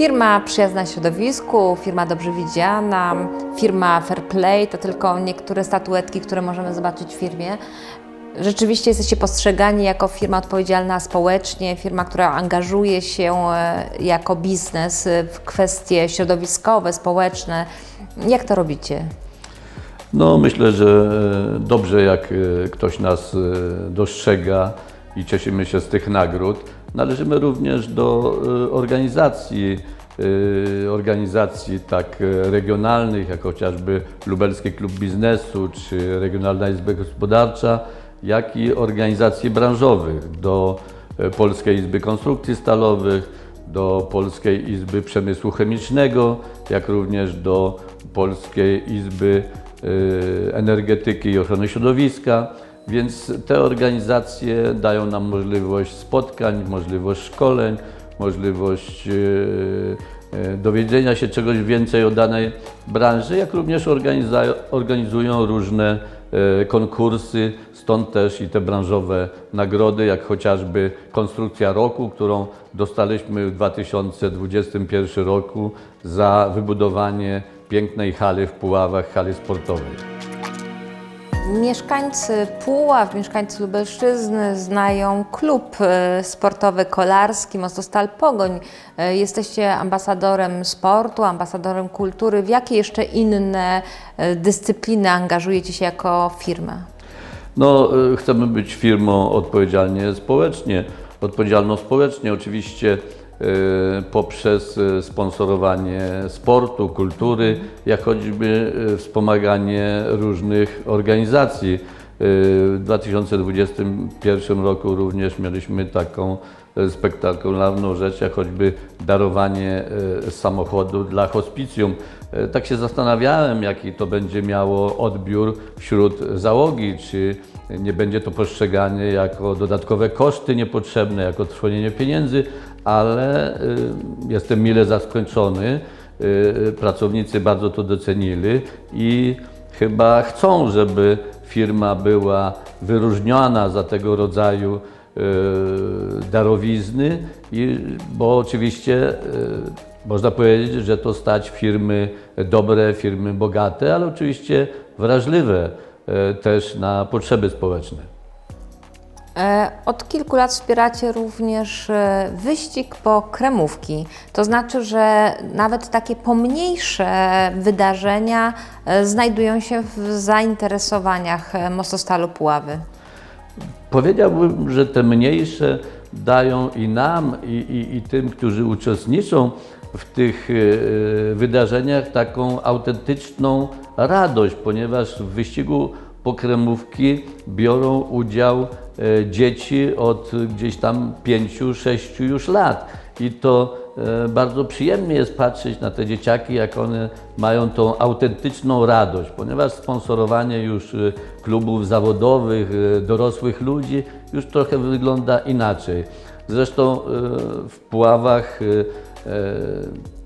Firma przyjazna środowisku, firma dobrze widziana, firma fair play to tylko niektóre statuetki, które możemy zobaczyć w firmie. Rzeczywiście jesteście postrzegani jako firma odpowiedzialna społecznie, firma, która angażuje się e, jako biznes w kwestie środowiskowe, społeczne. Jak to robicie? No, myślę, że e, dobrze, jak e, ktoś nas dostrzega i cieszymy się z tych nagród. Należymy również do e, organizacji, e, organizacji tak e, regionalnych, jak chociażby Lubelski Klub Biznesu czy Regionalna Izba Gospodarcza, jak i organizacji branżowych, do Polskiej Izby Konstrukcji Stalowych, do Polskiej Izby Przemysłu Chemicznego, jak również do Polskiej Izby y, Energetyki i Ochrony Środowiska. Więc te organizacje dają nam możliwość spotkań, możliwość szkoleń, możliwość y, y, dowiedzenia się czegoś więcej o danej branży, jak również organizują różne e, konkursy, stąd też i te branżowe nagrody, jak chociażby Konstrukcja Roku, którą dostaliśmy w 2021 roku za wybudowanie pięknej hali w Puławach, hali sportowej. Mieszkańcy Puław, mieszkańcy Lubelszczyzny znają klub e, sportowy kolarski Mostostal Pogoń. E, Jesteście ambasadorem sportu, ambasadorem kultury. W jakie jeszcze inne e, dyscypliny angażujecie się jako firma? No, chcemy być firmą odpowiedzialnie społecznie, odpowiedzialną społecznie oczywiście poprzez y, sponsorowanie sportu, kultury, jak choćby y, wspomaganie różnych organizacji. W 2021 roku również mieliśmy taką y, spektakularną rzecz, jak choćby darowanie y, samochodu dla hospicjum. Y, Tak się zastanawiałem, jaki to będzie miało odbiór wśród załogi, czy nie będzie to postrzegane jako dodatkowe koszty niepotrzebne, jako trwonienie pieniędzy, ale jestem mile zaskoczony. Pracownicy bardzo to docenili i chyba chcą, żeby firma była wyróżniona za tego rodzaju e, darowizny, bo oczywiście e, można powiedzieć, że to stać firmy dobre, firmy bogate, ale oczywiście wrażliwe e, też na potrzeby społeczne. E, Od kilku lat wspieracie również e, wyścig po kremówki. To znaczy, że nawet takie pomniejsze wydarzenia e, znajdują się w zainteresowaniach Mostostalu Puławy. Powiedziałbym, że te mniejsze dają i nam, i, i, i tym, którzy uczestniczą w tych wydarzeniach, taką autentyczną radość, ponieważ w wyścigu pokremówki biorą udział e, dzieci od gdzieś tam pięciu, sześciu już lat. I to e, bardzo przyjemnie jest patrzeć na te dzieciaki, jak one mają tą autentyczną radość, ponieważ sponsorowanie już e, klubów zawodowych, dorosłych ludzi już trochę wygląda inaczej. Zresztą w Puławach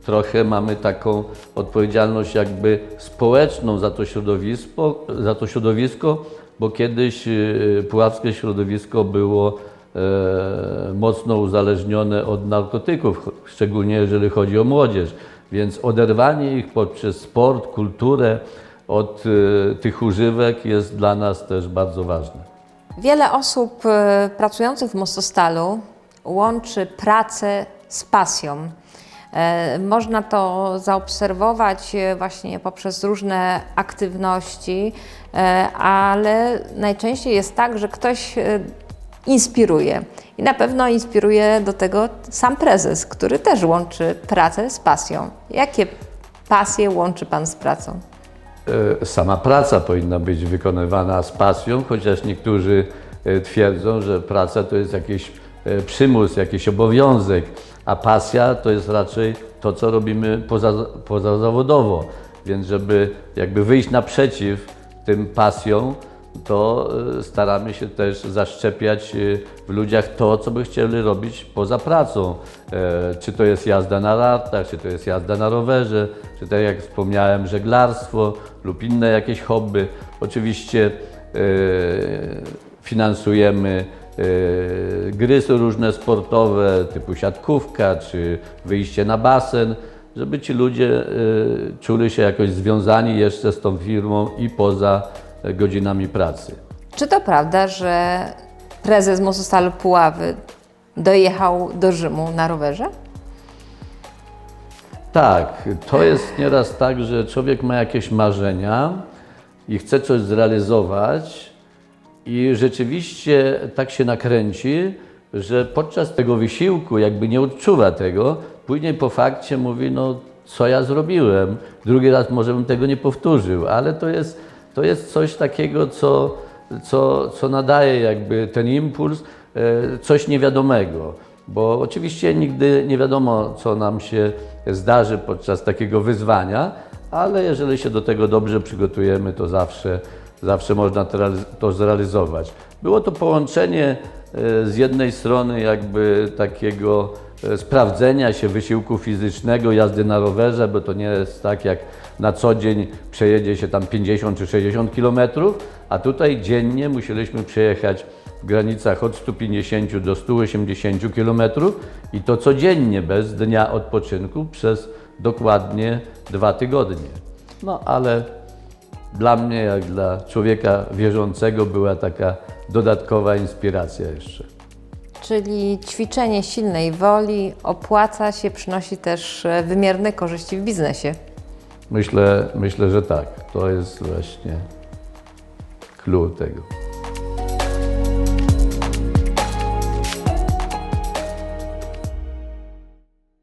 trochę mamy taką odpowiedzialność jakby społeczną za to środowisko, za to środowisko bo kiedyś e, puławskie środowisko było e, mocno uzależnione od narkotyków, szczególnie jeżeli chodzi o młodzież. Więc oderwanie ich poprzez sport, kulturę od e, tych używek jest dla nas też bardzo ważne. Wiele osób e, pracujących w Mostostalu łączy pracę z pasją. E, Można to zaobserwować e, właśnie poprzez różne aktywności, e, ale najczęściej jest tak, że ktoś inspiruje. I na pewno inspiruje do tego sam prezes, który też łączy pracę z pasją. Jakie pasje łączy Pan z pracą? Sama praca powinna być wykonywana z pasją, chociaż niektórzy twierdzą, że praca to jest jakiś przymus, jakiś obowiązek, a pasja to jest raczej to, co robimy poza, pozazawodowo. Więc żeby jakby wyjść naprzeciw tym pasjom, to e, staramy się też zaszczepiać e, w ludziach to, co by chcieli robić poza pracą. E, Czy to jest jazda na nartach, czy to jest jazda na rowerze, czy tak jak wspomniałem, żeglarstwo lub inne jakieś hobby. Oczywiście finansujemy gry są różne sportowe, typu siatkówka czy wyjście na basen, żeby ci ludzie e, czuli się jakoś związani jeszcze z tą firmą i poza godzinami pracy. Czy to prawda, że prezes Mostostalu Puławy dojechał do Rzymu na rowerze? Tak, to jest nieraz tak, że człowiek ma jakieś marzenia i chce coś zrealizować i rzeczywiście tak się nakręci, że podczas tego wysiłku jakby nie odczuwa tego, później po fakcie mówi, no co ja zrobiłem, drugi raz może bym tego nie powtórzył, ale to jest, to jest coś takiego, co, co, co nadaje jakby ten impuls, e, coś niewiadomego. Bo oczywiście nigdy nie wiadomo, co nam się zdarzy podczas takiego wyzwania, ale jeżeli się do tego dobrze przygotujemy, to zawsze, zawsze można to realiz- to zrealizować. Było to połączenie e, z jednej strony jakby takiego e, sprawdzenia się wysiłku fizycznego, jazdy na rowerze, bo to nie jest tak jak na co dzień przejedzie się tam 50 czy 60 kilometrów, a tutaj dziennie musieliśmy przejechać w granicach od 150 do 180 km i to codziennie, bez dnia odpoczynku przez dokładnie dwa tygodnie. No ale dla mnie, jak dla człowieka wierzącego, była taka dodatkowa inspiracja jeszcze. Czyli ćwiczenie silnej woli opłaca się, przynosi też e, wymierne korzyści w biznesie. Myślę, myślę, że tak. To jest właśnie clue tego.